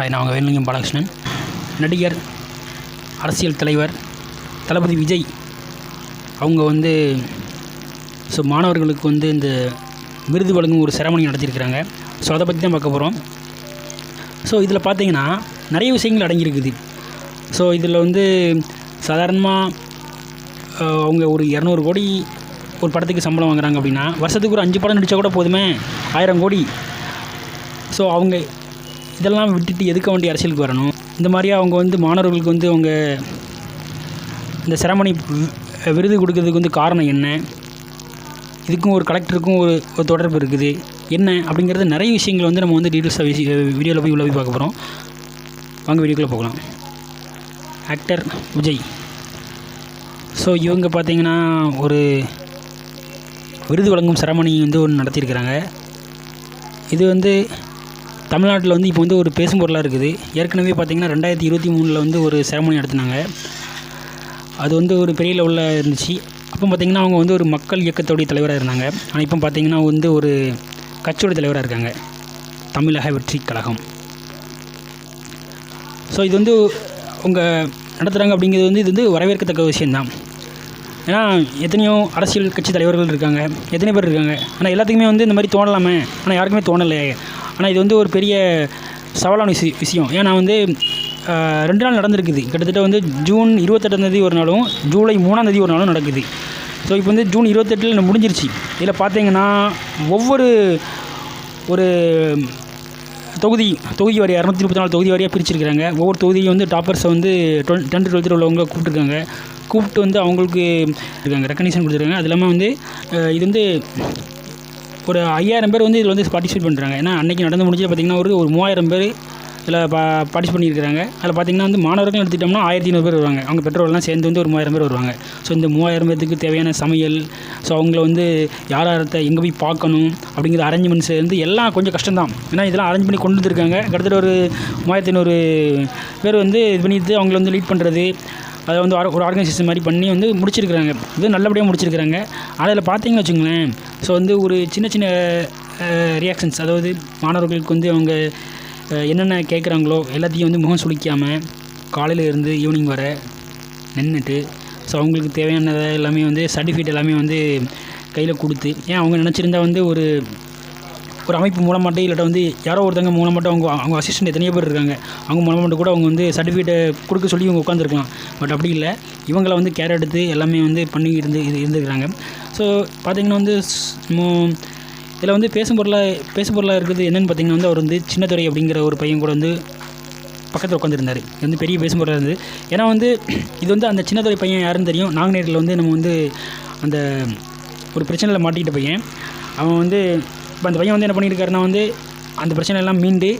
Hi நான் உங்கள் வேலுலிங்கம் பாலகிருஷ்ணன். நடிகர் அரசியல் தலைவர் தளபதி விஜய் அவங்க வந்து ஸோ மாணவர்களுக்கு வந்து இந்த விருது வழங்கும் ஒரு செரமணி நடத்தியிருக்கிறாங்க. ஸோ அதை பற்றி தான் பார்க்க போகிறோம் ஸோ இதில் பார்த்தீங்கன்னா நிறைய விஷயங்கள் அடங்கியிருக்குது. ஸோ இதில் வந்து சாதாரணமாக அவங்க ஒரு இரநூறு கோடி ஒரு படத்துக்கு சம்பளம் வாங்குறாங்க அப்படின்னா வருஷத்துக்கு ஒரு அஞ்சு படம் நடித்தா கூட போதுமே ஆயிரம் கோடி. ஸோ அவங்க இதெல்லாம் விட்டுட்டு எதுக்க வேண்டிய அரசியலுக்கு வரணும்? இந்த மாதிரி அவங்க வந்து மாணவர்களுக்கு வந்து அவங்க இந்த சிரமணி விருது கொடுக்கறதுக்கு வந்து காரணம் என்ன? இதுக்கும் ஒரு கலெக்டருக்கும் ஒரு ஒரு தொடர்பு இருக்குது. என்ன அப்படிங்கிறது நிறைய விஷயங்கள் வந்து நம்ம வந்து டீட்டெயில்ஸாக விஷய வீடியோவில் போய் உள்ள போய் பார்க்க போகிறோம் வாங்க வீடியோக்குள்ளே போகலாம். ஆக்டர் விஜய். ஸோ இவங்க பார்த்தீங்கன்னா ஒரு விருது வழங்கும் சிரமணி வந்து ஒன்று நடத்தியிருக்கிறாங்க. இது வந்து தமிழ்நாட்டில் வந்து இப்போ வந்து ஒரு பேசும் பொருளாக இருக்குது. ஏற்கனவே பார்த்திங்கன்னா ரெண்டாயிரத்தி இருபத்தி மூணில் வந்து ஒரு செரமனி நடத்தினாங்க. அது வந்து ஒரு பெரிய லெவலில் இருந்துச்சு. அப்போ பார்த்திங்கன்னா அவங்க வந்து ஒரு மக்கள் இயக்கத்தோடைய தலைவராக இருந்தாங்க. ஆனால் இப்போ பார்த்திங்கன்னா வந்து ஒரு கட்சியோட தலைவராக இருக்காங்க. தமிழக வெற்றி கழகம். ஸோ இது வந்து அவங்க நடத்துகிறாங்க அப்படிங்கிறது வந்து இது வந்து வரவேற்கத்தக்க விஷயந்தான் ஏன்னா எத்தனையோ அரசியல் கட்சி தலைவர்கள் இருக்காங்க. எத்தனை பேர் இருக்காங்க. ஆனால் எல்லாத்துக்குமே வந்து இந்த மாதிரி தோணலாமே. ஆனால் யாருக்குமே தோணலை ஆனால் இது வந்து ஒரு பெரிய சவாலான விஷய விஷயம். ஏன்னா வந்து ரெண்டு நாள் நடந்திருக்குது. கிட்டத்தட்ட வந்து ஜூன் இருபத்தெட்டாந்தேதி ஒரு நாளும் ஜூலை மூணாந்தேதி ஒரு நாளும் நடக்குது. ஸோ இப்போ வந்து ஜூன் இருபத்தெட்டில் முடிஞ்சிருச்சு. இதில் பார்த்தீங்கன்னா ஒவ்வொரு ஒரு தொகுதி தொகுதி வாரியாக இரநூத்தி முப்பத்தி நாலு தொகுதி வாரியாக பிரிச்சிருக்கிறாங்க. ஒவ்வொரு தொகுதியும் வந்து டாப்பர்ஸை வந்து டுவெல் டென்த்து டுவெல்த்தில் உள்ளவங்க கூப்பிட்ருக்காங்க கூப்பிட்டு வந்து அவங்களுக்கு இருக்காங்க ரெக்கக்னிஷன் கொடுத்துருக்காங்க. அது இல்லாமல் வந்து இது வந்து ஒரு ஐயாயிரம் பேர் வந்து இதில் வந்து பார்ட்டிசிபேட் பண்ணுறாங்க ஏன்னா அன்றைக்கி நடந்து முடிஞ்சது பார்த்திங்கன்னா ஒரு ஒரு மூவாயிரம் பேர் இதில் பா பார்ட்டிசிபேட் பண்ணியிருக்கிறாங்க. அதில் பார்த்திங்கன்னா வந்து மாணவர்கள் எடுத்துட்டோம்னா ஆயிரத்தி ஐநூறு பேர் வருவாங்க. அவங்க பெற்றோர்லாம் சேர்ந்து வந்து ஒரு மூவாயிரம் பேர் வருவாங்க. ஸோ இந்த மூவாயிரம் பேத்துக்கு தேவையான சமையல் ஸோ அவங்கள வந்து யார் யாரத்தை எங்கே போய் பார்க்கணும் அப்படிங்கிற அரேஞ்ச்மெண்ட்ஸ் வந்து எல்லாம் கொஞ்சம் கஷ்டம்தான். ஏன்னா இதெல்லாம் அரேஞ்ச் பண்ணி கொண்டு வந்துருக்காங்க. கிட்டத்தட்ட ஒரு மூவாயிரத்தி ஐநூறு பேர் வந்து இது பண்ணிட்டு அவங்கள வந்து லீட் பண்ணுறது அதை வந்து ஒரு ஆர்கனைசேஷன் மாதிரி பண்ணி வந்து முடிச்சிருக்கிறாங்க. இது நல்லபடியாக முடிச்சிருக்கிறாங்க. அதில் பார்த்தீங்கன்னு வச்சுங்களேன் ஸோ வந்து ஒரு சின்ன சின்ன ரியாக்ஷன்ஸ் அதாவது மாணவர்களுக்கு வந்து அவங்க என்னென்ன கேட்குறாங்களோ எல்லாத்தையும் வந்து முகம் சுளிக்காமல் காலையில் இருந்து ஈவினிங் வர நின்றுட்டு ஸோ அவங்களுக்கு தேவையானதை எல்லாமே வந்து சர்டிஃபிகேட் எல்லாமே வந்து கையில் கொடுத்து ஏன் அவங்க நினச்சிருந்தா வந்து ஒரு ஒரு அமைப்பு மூலமாட்டே இல்லாட்ட வந்து யாரோ ஒருத்தங்க மூலமாட்டம் அவங்க அவங்க அசிஸ்டன்ட் எத்தனையோ பேர் இருக்காங்க. அவங்க மூலமாட்டம் கூட அவங்க வந்து சர்டிஃபிகேட்டை கொடுக்க சொல்லி இவங்க உட்காந்துருக்கலாம் பட் அப்படி இல்லை. இவங்களை வந்து கேர் எடுத்து எல்லாமே வந்து பண்ணி இருந்து இது இருந்துருக்குறாங்க ஸோ பார்த்தீங்கன்னா வந்து இதில் வந்து பேசும் பொருளாக பேசும் பொருளாக இருக்குது என்னென்னு பார்த்தீங்கன்னா வந்து அவர் வந்து சின்னத்துறை அப்படிங்கிற ஒரு பையன் கூட வந்து பக்கத்தில் உட்காந்துருந்தார் இது வந்து பெரிய பேசும் பொருளாக இருந்தது. ஏன்னா வந்து இது வந்து அந்த சின்னத்துறை பையன் யாருன்னு தெரியும். நாங்குநேரில் வந்து நம்ம வந்து அந்த ஒரு பிரச்சனையில் மாட்டிக்கிட்ட பையன். அவன் வந்து இப்போ அந்த பையன் வந்து என்ன பண்ணியிருக்காருன்னா வந்து அந்த பிரச்சனை எல்லாம் மீண்டு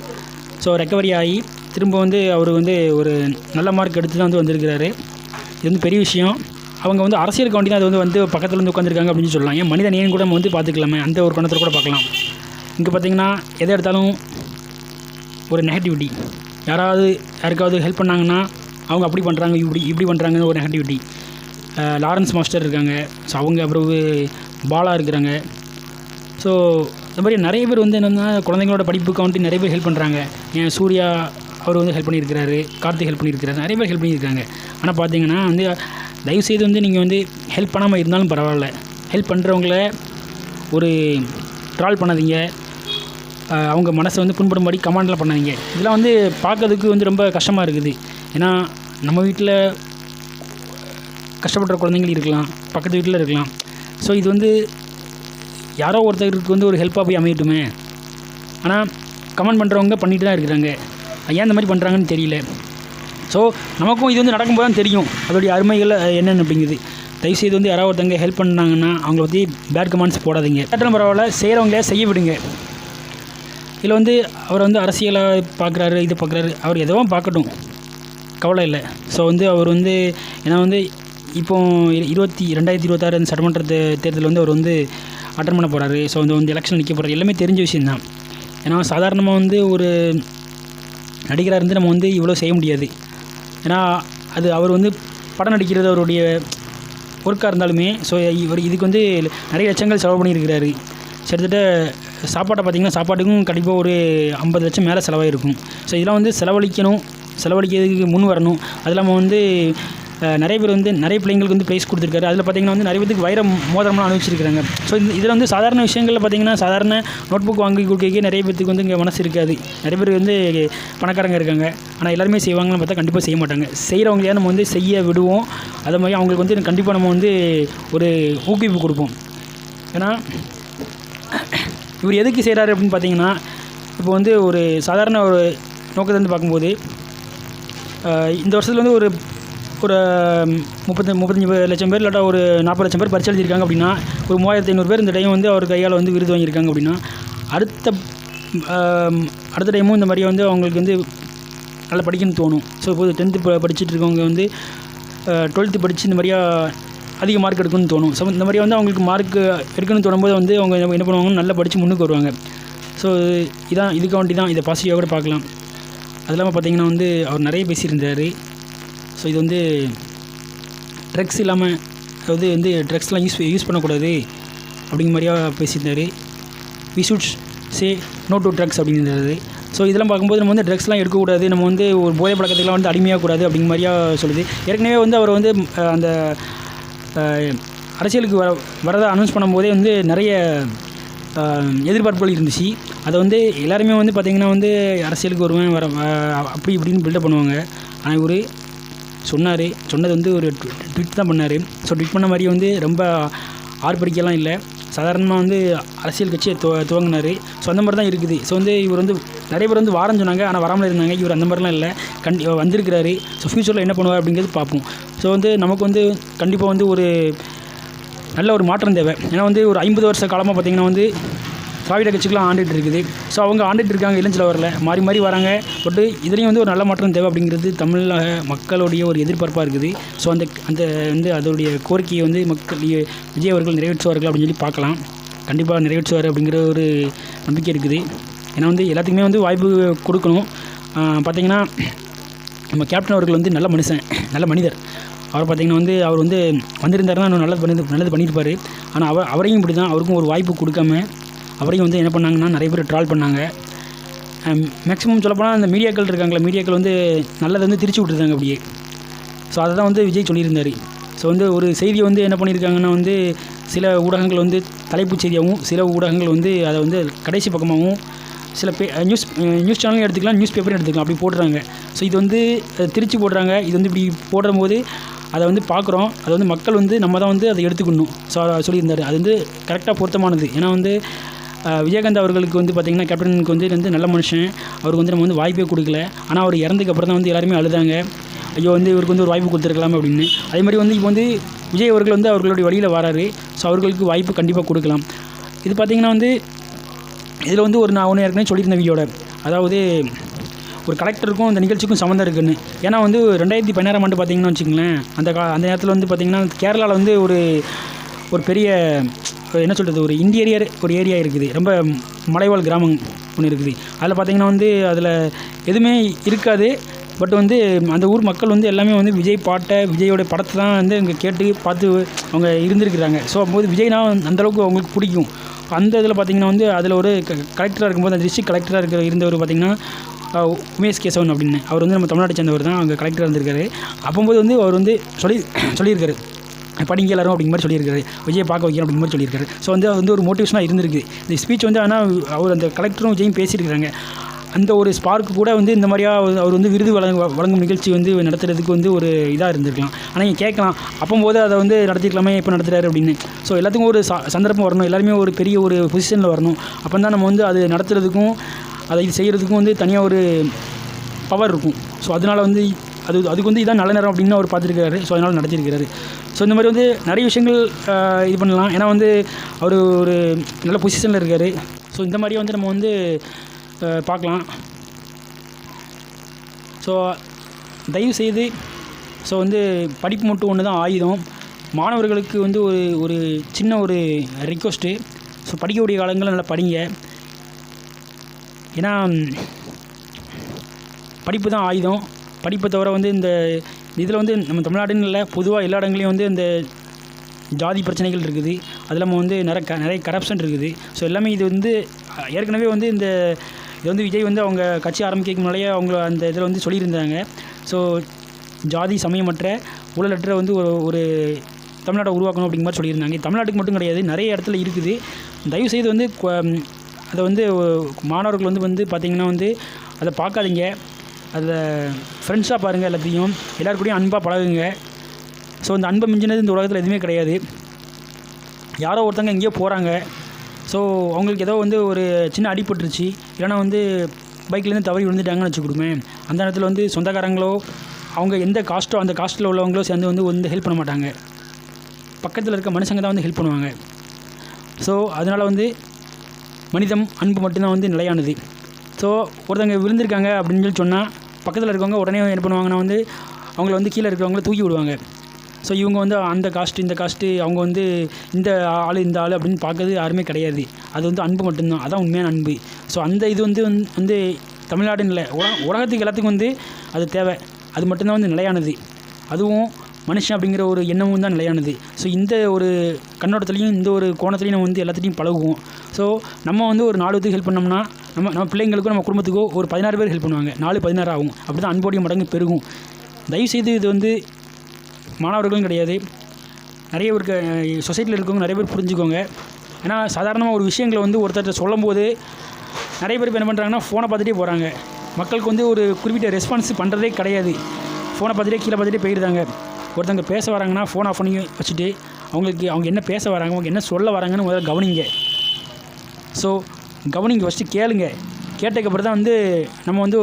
ஸோ ரெக்கவரி ஆகி திரும்ப வந்து அவர் வந்து ஒரு நல்ல மார்க் எடுத்து தான் வந்து வந்திருக்கிறாரு. இது வந்து பெரிய விஷயம். அவங்க வந்து அரசியலுக்கு வேண்டி தான் அது வந்து வந்து பக்கத்தில் வந்து உட்காந்துருக்காங்க அப்படின்னு சொல்லலாம். ஏன் மனித நேயம் கூட நம்ம வந்து பார்த்துக்கலாமே? அந்த ஒரு கணத்தில் கூட பார்க்கலாம். இங்கே பார்த்தீங்கன்னா எதை எடுத்தாலும் ஒரு நெகட்டிவிட்டி யாராவது யாருக்காவது ஹெல்ப் பண்ணாங்கன்னா அவங்க அப்படி பண்ணுறாங்க இப்படி இப்படி பண்ணுறாங்கன்னு ஒரு நெகட்டிவிட்டி லாரன்ஸ் மாஸ்டர் இருக்காங்க. ஸோ அவங்க அப்புறம் பாலா இருக்கிறாங்க. ஸோ இந்த மாதிரி நிறைய பேர் வந்து என்னென்னா குழந்தைங்களோட படிப்புக்கு வந்துட்டு நிறைய பேர் ஹெல்ப் பண்ணுறாங்க ஏன் சூர்யா அவர் வந்து ஹெல்ப் பண்ணியிருக்கிறாரு கார்த்திக் ஹெல்ப் பண்ணியிருக்கிறாரு நிறைய பேர் ஹெல்ப் பண்ணியிருக்காங்க. ஆனால் பார்த்தீங்கன்னா வந்து தயவுசெய்து வந்து நீங்கள் வந்து ஹெல்ப் பண்ணாமல் இருந்தாலும் பரவாயில்ல. ஹெல்ப் பண்ணுறவங்கள ஒரு ட்ரால் பண்ணாதீங்க. அவங்க மனசை வந்து புண்படும்படி கமாண்டில் பண்ணாதீங்க. இதெல்லாம் வந்து பார்க்கறதுக்கு வந்து ரொம்ப கஷ்டமாக இருக்குது. ஏன்னா நம்ம வீட்டில் கஷ்டப்படுற குழந்தைங்கள் இருக்கலாம் பக்கத்து வீட்டில் இருக்கலாம். ஸோ இது வந்து யாரோ ஒருத்தருக்கு வந்து ஒரு ஹெல்ப்பாக போய் அமையட்டுமே. ஆனால் கமெண்ட் பண்ணுறவங்க பண்ணிட்டு தான் இருக்கிறாங்க. ஏன் இந்த மாதிரி பண்ணுறாங்கன்னு தெரியல. ஸோ நமக்கும் இது வந்து நடக்கும்போது தான் தெரியும். அதோடைய அருமைகள் என்னென்னு அப்படிங்குது. தயவுசெய்து வந்து யாராவது ஒருத்தங்க ஹெல்ப் பண்ணாங்கன்னா அவங்கள பற்றி பேட் கமெண்ட்ஸ் போடாதீங்க. கேட்டாலும் பரவாயில்ல செய்கிறவங்களே செய்ய விடுங்க. இதில் வந்து அவர் வந்து அரசியலை பார்க்குறாரு இது பார்க்குறாரு அவர் எதுவும் பார்க்கட்டும் கவலை இல்லை. ஸோ வந்து அவர் வந்து ஏன்னா வந்து இப்போ இருபத்தி ரெண்டாயிரத்தி இருபத்தாறு சட்டமன்ற தேர்தல் வந்து அவர் வந்து அட்டன் பண்ண போகிறாரு ஸோ வந்து வந்து எலெக்ஷன் நிற்க போகிறது எல்லாமே தெரிஞ்ச விஷயந்தான் ஏன்னா சாதாரணமாக வந்து ஒரு நடிகராக இருந்து நம்ம வந்து இவ்வளோ செய்ய முடியாது. ஏன்னா அது அவர் வந்து படம் நடிக்கிறது அவருடைய ஒர்க்காக இருந்தாலுமே ஸோ இவர் இதுக்கு வந்து நிறைய லட்சங்கள் செலவு பண்ணியிருக்கிறாரு. கிட்டத்தட்ட சாப்பாட்டை பார்த்திங்கன்னா சாப்பாட்டுக்கும் கண்டிப்பாக ஒரு ஐம்பது லட்சம் மேலே செலவாயிருக்கும். ஸோ இதெல்லாம் வந்து செலவழிக்கணும். செலவழிக்கிறதுக்கு முன் வரணும். அது இல்லாமல் வந்து நிறைய பேர் வந்து நிறைய பிள்ளைங்களுக்கு வந்து ப்ரைஸ் கொடுத்துருக்காரு. அதில் பார்த்திங்கன்னா வந்து நிறைய பேருக்கு வைர மோதிரம்லாம் அனுப்பிச்சிருக்காங்க ஸோ இதில் வந்து சாதாரண விஷயங்களில் பார்த்திங்கன்னா சாதாரண நோட் புக் வாங்கி கொடுக்க நிறைய பேருக்கு வந்து இங்கே மனசு இருக்காது. நிறைய பேர் வந்து பணக்காரங்க இருக்காங்க. ஆனால் எல்லாருமே செய்வாங்கன்னு பார்த்தா கண்டிப்பாக செய்ய மாட்டாங்க. செய்கிறவங்களையா நம்ம வந்து செய்ய விடுவோம். அதே மாதிரி அவங்களுக்கு வந்து கண்டிப்பாக நம்ம வந்து ஒரு ஊக்குவிப்பு கொடுப்போம். ஏன்னா இவர் எதுக்கு செய்கிறாரு அப்படின்னு பார்த்தீங்கன்னா இப்போ வந்து ஒரு சாதாரண ஒரு நோக்கத்தை வந்து பார்க்கும்போது இந்த வருஷத்துல வந்து ஒரு ஒரு முப்பத்தி முப்பத்தஞ்சு லட்சம் பேர் இல்லாட்டா ஒரு நாற்பது லட்சம் பேர் பரிசு எழுதியிருக்காங்க அப்படின்னா ஒரு மூவாயிரத்தி ஐநூறு பேர் இந்த டைம் வந்து அவர் கையால் வந்து விருது வாங்கியிருக்காங்க அப்படின்னா அடுத்த அடுத்த டைமும் இந்த மாதிரி வந்து அவங்களுக்கு வந்து நல்லா படிக்கணும்னு தோணும். ஸோ இப்போ டென்த்து படிச்சுட்டு இருக்கவங்க வந்து டுவெல்த்து படித்து இந்த மாதிரியா அதிக மார்க் எடுக்கணும்னு தோணும். ஸோ இந்த மாதிரி வந்து அவங்களுக்கு மார்க் எடுக்கணும்னு தோணும்போது வந்து அவங்க என்ன பண்ணுவாங்கன்னு நல்லா படித்து முன்னுக்கு வருவாங்க. ஸோ இதான் இதுக்கு வேண்டி தான் இதை பாசிட்டிவாக கூட பார்க்கலாம். அது இல்லாமல் பார்த்தீங்கன்னா வந்து அவர் நிறைய பேசியிருந்தார். ஸோ இது வந்து ட்ரக்ஸ் இல்லாமல் அதாவது வந்து ட்ரக்ஸ்லாம் யூஸ் யூஸ் பண்ணக்கூடாது அப்படிங்கிற மாதிரியா பேசியிருந்தார். We should say no to drugs அப்படிங்கிறது ஸோ இதெல்லாம் பார்க்கும்போது நம்ம வந்து ட்ரக்ஸ்லாம் எடுக்கக்கூடாது. நம்ம வந்து ஒரு போதை பழக்கத்துக்குலாம் வந்து அடிமையாகக்கூடாது அப்படிங்கிற மாதிரியா சொல்லுது. ஏற்கனவே வந்து அவர் வந்து அந்த அரசியலுக்கு வர வரதை அனௌன்ஸ் பண்ணும்போதே வந்து நிறைய எதிர்பார்ப்புகள் இருந்துச்சு. அதை வந்து எல்லாருமே வந்து பார்த்திங்கன்னா வந்து அரசியலுக்கு வருவேன் வர அப்படி இப்படின்னு பில்டப் பண்ணுவாங்க. ஆனால் இவர் சொன்னார். சொன்னது வந்து ஒரு ட்விட் தான் பண்ணார். ஸோ ட்விட் பண்ண மாதிரியே வந்து ரொம்ப ஆர்ப்பரிக்கலாம் இல்லை. சாதாரணமாக வந்து அரசியல் கட்சியை துவ துவங்கினார். ஸோ அந்த மாதிரி தான் இருக்குது. ஸோ வந்து இவர் வந்து நிறைய பேர் வந்து வாரம் சொன்னாங்க. ஆனால் வராமல் இருந்தாங்க. இவர் அந்த மாதிரிலாம் இல்லை. கண்டி வந்திருக்கிறாரு. ஸோ ஃப்யூச்சரில் என்ன பண்ணுவார் அப்படிங்கிறது பார்ப்போம். ஸோ வந்து நமக்கு வந்து கண்டிப்பாக வந்து ஒரு நல்ல ஒரு மாற்றம் தேவை. ஏன்னா வந்து ஒரு ஐம்பது வருஷ காலமாக பார்த்திங்கன்னா வந்து திராவிட கட்சிகளாம் ஆண்டுகிட்டு இருக்குது. ஸோ அவங்க ஆண்டுகிட்டு இருக்காங்க இளஞ்சில் வரல. மாறி மாறி வராங்க. பட் இதுலேயும் வந்து ஒரு நல்ல மாற்றம் தேவை அப்படிங்கிறது தமிழக மக்களுடைய ஒரு எதிர்பார்ப்பாக இருக்குது. ஸோ அந்த அந்த வந்து அதோடைய கோரிக்கையை வந்து மக்கள் விஜய் அவர்கள் நிறைவேற்றுவார்கள் அப்படின்னு சொல்லி பார்க்கலாம். கண்டிப்பாக நிறைவேற்றுவார் அப்படிங்கிற ஒரு நம்பிக்கை இருக்குது. ஏன்னா வந்து எல்லாத்துக்குமே வந்து வாய்ப்பு கொடுக்கணும். பார்த்திங்கன்னா நம்ம கேப்டன் அவர்கள் வந்து நல்ல மனுஷன் நல்ல மனிதர். அவர் பார்த்திங்கன்னா வந்து அவர் வந்து வந்திருந்தாருன்னா இன்னும் நல்லது பண்ணி நல்லது பண்ணியிருப்பார். ஆனால் அவர் அவரையும் இப்படி தான் அவருக்கும் ஒரு வாய்ப்பு கொடுக்காம அவரையும் வந்து என்ன பண்ணாங்கன்னா நிறைய பேர் ட்ரால் பண்ணாங்க. மேக்ஸிமம் சொல்லப்போனால் அந்த மீடியாக்கள் இருக்காங்களே மீடியாக்கள் வந்து நல்லதை வந்து திரிச்சு விட்டுருந்தாங்க அப்படியே. ஸோ அதை தான் வந்து விஜய் சொல்லியிருந்தார். ஸோ வந்து ஒரு செய்தியை வந்து என்ன பண்ணியிருக்காங்கன்னா வந்து சில ஊடகங்கள் வந்து தலைப்புச் செய்தியாகவும் சில ஊடகங்கள் வந்து அதை வந்து கடைசி பக்கமாகவும் சில பே நியூஸ் நியூஸ் சேனலும் எடுத்துக்கலாம் நியூஸ் பேப்பரும் எடுத்துக்கலாம் அப்படி போடுறாங்க ஸோ இது வந்து திருச்சி திரிச்சு போடுறாங்க. இது வந்து இப்படி போடும்போது அதை வந்து பார்க்குறோம். அது வந்து மக்கள் வந்து நம்ம தான் வந்து அதை எடுத்துக்கணும். ஸோ சொல்லியிருந்தார். அது வந்து கரெக்டாக பொருத்தமானது. ஏன்னா வந்து விஜயகாந்த் அவர்களுக்கு வந்து பார்த்திங்கன்னா கேப்டனுக்கு வந்து வந்து நல்ல மனுஷன். அவருக்கு வந்து நம்ம வந்து வாய்ப்பே கொடுக்கல. ஆனால் அவர் இறந்ததுக்கு அப்புறம் தான் வந்து எல்லாருமே அழுதாங்க. ஐயோ வந்து இவருக்கு வந்து ஒரு வாய்ப்பு கொடுத்துருக்கலாம் அப்படின்னு. அதே மாதிரி வந்து இப்போ வந்து விஜய் அவர்கள் வந்து அவர்களுடைய வழியில் வராரு. ஸோ அவர்களுக்கு வாய்ப்பு கண்டிப்பாக கொடுக்கலாம். இது பார்த்திங்கன்னா வந்து இதில் வந்து ஒரு நான் ஒன்று ஏற்கனவே சொல்லியிருந்தேன் வீடியோட அதாவது ஒரு கலெக்டருக்கும் அந்த நிகழ்ச்சிக்கும் சம்மந்தம் இருக்குன்னு. ஏன்னா வந்து ரெண்டாயிரத்தி பதினாறாம் ஆண்டு பார்த்திங்கன்னா வச்சுங்களேன் அந்த கா அந்த நேரத்தில் வந்து பார்த்திங்கன்னா கேரளாவில் வந்து ஒரு ஒரு பெரிய என்ன சொல்கிறது ஒரு இன்டீரியர் ஒரு ஏரியா இருக்குது. ரொம்ப மலைவாழ் கிராமம் ஒன்று இருக்குது. அதில் பார்த்திங்கன்னா வந்து அதில் எதுவுமே இருக்காது. பட் வந்து அந்த ஊர் மக்கள் வந்து எல்லாமே வந்து விஜய் பாட்டை விஜயோட படத்தை தான் வந்து இங்கே கேட்டு பார்த்து அவங்க இருந்திருக்கிறாங்க. ஸோ அப்போது விஜய்னா அந்தளவுக்கு அவங்களுக்கு பிடிக்கும். அந்த இதில் பார்த்திங்கன்னா வந்து அதில் ஒரு கலெக்டராக இருக்கும்போது அந்த டிஸ்ட்ரிக்ட் கலெக்டராக இருக்கிற இருந்தவர் பார்த்திங்கன்னா உமேஷ் கேசவன் அப்படின்னு. அவர் வந்து நம்ம தமிழ்நாட்டை சேர்ந்தவர் தான் அங்கே கலெக்டராக இருந்திருக்காரு. அப்போம்போது வந்து அவர் வந்து சொல்லி சொல்லியிருக்காரு. படிங்க எல்லாரும் அப்படிங்கிற மாதிரி சொல்லியிருக்காரு. விஜய் பார்க்க வைக்கணும் அப்படிங்க மாதிரி சொல்லியிருக்காரு. ஸோ வந்து அது வந்து ஒரு மோட்டிவேஷனாக இருந்திருக்கு. இந்த ஸ்பீச் வந்து ஆனால் அவர் அந்த கலெக்டரும் விஜயும் பேசியிருக்கிறாங்க. அந்த ஒரு ஸ்பார்க்கு கூட வந்து இந்த மாதிரியா அவர் வந்து விருது வழங்க வழங்கும் நிகழ்ச்சி வந்து நடத்துறதுக்கு வந்து ஒரு இதாக இருந்திருக்கலாம். ஆனால் நீங்கள் கேட்கலாம். அப்போம்போது அதை வந்து நடத்திருக்கலாமே இப்போ நடத்துகிறாரு அப்படின்னு. ஸோ எல்லாத்துக்கும் ஒரு ச சந்தர்ப்பம் வரணும். எல்லாருமே ஒரு பெரிய ஒரு பொசிஷனில் வரணும். அப்போ தான் நம்ம வந்து அது நடத்துறதுக்கும் அதை இது செய்கிறதுக்கும் வந்து தனியாக ஒரு பவர் இருக்கும். ஸோ அதனால் வந்து அது அதுக்கு வந்து இதான் நல்ல நேரம் அப்படின்னு அவர் பார்த்துருக்காரு. ஸோ அதனால் நடத்தியிருக்கிறாரு. ஸோ இந்த மாதிரி வந்து நிறைய விஷயங்கள் இது பண்ணலாம். ஏன்னா வந்து அவர் ஒரு நல்ல பொசிஷனில் இருக்கார். ஸோ இந்த மாதிரியே வந்து நம்ம வந்து பார்க்கலாம். ஸோ தயவு செய்து ஸோ வந்து படிப்பு மட்டும் ஒன்று தான் ஆயுதம். மாணவர்களுக்கு வந்து ஒரு ஒரு சின்ன ஒரு ரிக்வஸ்ட்டு ஸோ படிக்கக்கூடிய காலங்களில் நல்லா படிங்க. ஏன்னா படிப்பு தான் ஆயுதம். படிப்பை தவிர வந்து இந்த இதில் வந்து நம்ம தமிழ்நாடுன்னு இல்லை பொதுவாக எல்லா இடங்களையும் வந்து இந்த ஜாதி பிரச்சனைகள் இருக்குது. அது இல்லாமல் வந்து நிறைய க நிறைய கரப்ஷன் இருக்குது. ஸோ எல்லாமே இது வந்து ஏற்கனவே வந்து இந்த இது வந்து விஜய் வந்து அவங்க கட்சி ஆரம்பிக்க முன்னாலேயே அவங்க அந்த இதில் வந்து சொல்லியிருந்தாங்க. ஸோ ஜாதி சமயமற்ற ஊழலற்ற வந்து ஒரு ஒரு தமிழ்நாட்டை உருவாக்கணும் அப்படிங்கிற மாதிரி சொல்லியிருந்தாங்க. தமிழ்நாட்டுக்கு மட்டும் கிடையாது நிறைய இடத்துல இருக்குது. தயவுசெய்து வந்து கொ- அதை வந்து மாணவர்கள் வந்து வந்து பார்த்திங்கன்னா வந்து அதை பார்க்காதீங்க. அதில் ஃப்ரெண்ட்ஸாக பாருங்கள் எல்லாத்தையும். எல்லாருக்கூடையும் கூடயும் அன்பாக பழகுங்க. ஸோ இந்த அன்பை மிஞ்சினது இந்த உலகத்தில் எதுவுமே கிடையாது. யாரோ ஒருத்தங்க எங்கேயோ போகிறாங்க ஸோ அவங்களுக்கு ஏதோ வந்து ஒரு சின்ன அடிபட்டுருச்சு இல்லைனா வந்து பைக்லேருந்து தவறி விழுந்துட்டாங்கன்னு வச்சுக்கிடுமே அந்த நேரத்தில் வந்து சொந்தக்காரங்களோ அவங்க எந்த காஸ்ட்டோ அந்த காஸ்ட்டில் உள்ளவங்களோ சேர்ந்து வந்து வந்து ஹெல்ப் பண்ண மாட்டாங்க. பக்கத்தில் இருக்க மனுஷங்க தான் வந்து ஹெல்ப் பண்ணுவாங்க. ஸோ அதனால் வந்து மனிதம் அன்பு மட்டும்தான் வந்து நிலையானது. ஸோ ஒருத்தங்க விழுந்திருக்காங்க அப்படின்னு சொல்லி சொன்னால் பக்கத்தில் இருக்கவங்க உடனே என்ன பண்ணுவாங்கன்னா வந்து அவங்கள வந்து கீழே இருக்கிறவங்கள தூக்கி விடுவாங்க. ஸோ இவங்க வந்து அந்த காஸ்ட்டு இந்த காஸ்ட்டு அவங்க வந்து இந்த ஆள் இந்த ஆள் அப்படின்னு பார்க்கறது யாருமே கிடையாது. அது வந்து அன்பு மட்டும்தான். அதான் உண்மையான அன்பு. ஸோ அந்த இது வந்து வந்து- வந்து தமிழ்நாடுன்னு இல்லை உலக உலகத்துக்கு எல்லாத்துக்கும் வந்து அது தேவை. அது மட்டும்தான் வந்து நிலையானது. அதுவும் மனுஷன் அப்படிங்கிற ஒரு எண்ணமும் தான் நிலையானது. ஸோ இந்த ஒரு கண்ணோட்டத்துலேயும் இந்த ஒரு கோணத்துலையும் நம்ம வந்து எல்லாத்துலேயும் பழகுவோம். ஸோ நம்ம வந்து ஒரு நாலு பேருக்கு ஹெல்ப் பண்ணோம்னா நம்ம நம்ம பிள்ளைங்களுக்கும் நம்ம குடும்பத்துக்கோ ஒரு பதினாறு பேர் ஹெல்ப் பண்ணுவாங்க. நாலு பதினாறு ஆகும். அப்படி தான் அன்போடைய மடங்கு பெருகும். தயவுசெய்து இது வந்து மாணவர்களும் கிடையாது. நிறைய பேருக்கு சொசைட்டியில் இருக்கவங்க நிறைய பேர் புரிஞ்சுக்கோங்க. ஏன்னா சாதாரணமாக ஒரு விஷயங்களை வந்து ஒருத்தர்கிட்ட சொல்லும்போது நிறைய பேர் என்ன பண்ணுறாங்கன்னா ஃபோனை பார்த்துட்டே போகிறாங்க மக்களுக்கு வந்து ஒரு குறிப்பிட்ட ரெஸ்பான்ஸ் பண்ணுறதே கிடையாது. ஃபோனை பார்த்துட்டே கீழே பார்த்துட்டே போயிடுறாங்க ஒருத்தங்க பேச வராங்கன்னா ஃபோன் ஆஃப் பண்ணி வச்சுட்டு அவங்களுக்கு அவங்க என்ன பேச வராங்க அவங்க என்ன சொல்ல வராங்கன்னு முதல்ல கவனிங்க. ஸோ கவனிங்க ஃபஸ்ட்டு கேளுங்க. கேட்டதுக்கப்புறம் தான் வந்து நம்ம வந்து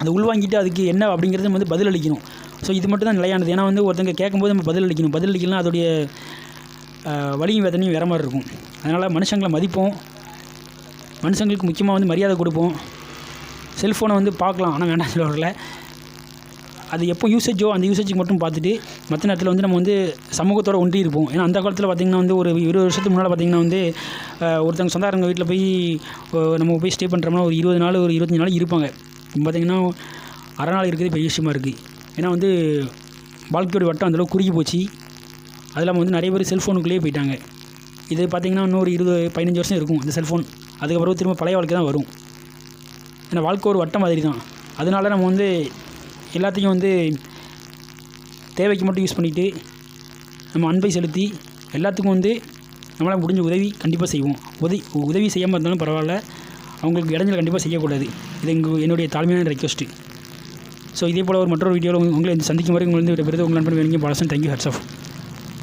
அதை உள்வாங்கிட்டு அதுக்கு என்ன அப்படிங்கிறது நம்ம வந்து பதில் அளிக்கணும். ஸோ இது மட்டும் தான் நிலையானது. ஏன்னா வந்து ஒருத்தங்க கேட்கும்போது நம்ம பதில் அளிக்கணும். பதில் அளிக்கலாம் அதோடைய வழியும் வலியும் வேதனையும் வேற மாதிரி இருக்கும். அதனால் மனுஷங்களை மதிப்போம். மனுஷங்களுக்கு முக்கியமாக வந்து மரியாதை கொடுப்போம். செல்ஃபோனை வந்து பார்க்கலாம். ஆனால் வேண்டாம் சொல்ல அது எப்போ யூசேஜோ அந்த யூசேஜுக்கு மட்டும் பார்த்துட்டு மற்ற நேரத்தில் வந்து நம்ம வந்து சமூகத்தோடு ஒன்றி இருப்போம் ஏன்னா அந்த காலத்தில் பார்த்திங்கன்னா வந்து ஒரு இருபது வருஷத்துக்கு முன்னால் பார்த்திங்கன்னா வந்து ஒருத்தவங்க சொந்தக்காரங்க வீட்டில் போய் நம்ம போய் ஸ்டே பண்ணுறோம்னா ஒரு இருபது நாள் ஒரு இருபத்தஞ்சி நாள் இருப்பாங்க. பார்த்திங்கன்னா அரை நாள் இருக்கிறது பெரிய விஷயமா இருக்குது ஏன்னா வந்து வாழ்க்கையோட வட்டம் அந்தளவுக்கு குறுகி போச்சு. அது இல்லாமல் வந்து நிறைய பேர் செல்ஃபோனுக்குள்ளேயே போயிட்டாங்க. இது பார்த்திங்கன்னா இன்னும் ஒரு இருபது பதினஞ்சு வருஷம் இருக்கும் இந்த செல்ஃபோன் அதுக்கப்புறம் திரும்ப பழைய வாழ்க்கை தான் வரும். ஏன்னா வாழ்க்கை ஒரு வட்டம் மாதிரி தான் அதனால நம்ம வந்து எல்லாத்தையும் வந்து தேவைக்கு மட்டும் யூஸ் பண்ணிவிட்டு நம்ம அன்பை செலுத்தி எல்லாத்துக்கும் வந்து நம்மளால் முடிஞ்ச உதவி கண்டிப்பாக செய்வோம். உதவி உதவி செய்யாமல் இருந்தாலும் பரவாயில்ல. அவங்களுக்கு இடைஞ்சல் கண்டிப்பாக செய்யக்கூடாது. இது எங்கள் என்னுடைய தாழ்மையான ரெக்வஸ்ட்டு ஸோ இதே போல் ஒரு மற்றொரு வீடியோவில் உங்களை சந்திக்கும் வரை உங்களை வந்து விடைபெறுது உங்கள் நண்பன் வேணுங்க. பாலசன் தேங்க்யூ ஹட்ஸ் ஆஃப்